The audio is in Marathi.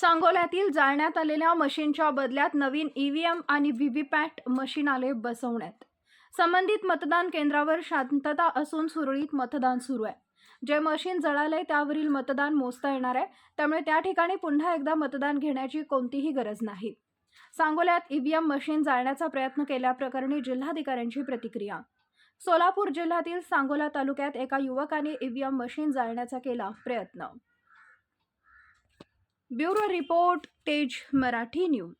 सांगोल्यातील जाळण्यात आलेल्या मशीनच्या बदल्यात नवीन ईव्हीएम आणि व्हीव्हीपॅट मशीन आले बसवण्यात. संबंधित मतदान केंद्रावर शांतता असून सुरळीत मतदान सुरू आहे. जे मशीन जळालंय त्यावरील मतदान मोजता येणार आहे. त्यामुळे त्या ठिकाणी पुन्हा एकदा मतदान घेण्याची कोणतीही गरज नाही. सांगोल्यात ईव्हीएम मशीन जाळण्याचा प्रयत्न केल्याप्रकरणी जिल्हाधिकाऱ्यांची प्रतिक्रिया. सोलापूर जिल्ह्यातील सांगोला तालुक्यात एका युवकाने ईव्हीएम मशीन जाळण्याचा केला प्रयत्न. ब्युरो रिपोर्ट तेज मराठी न्यूज.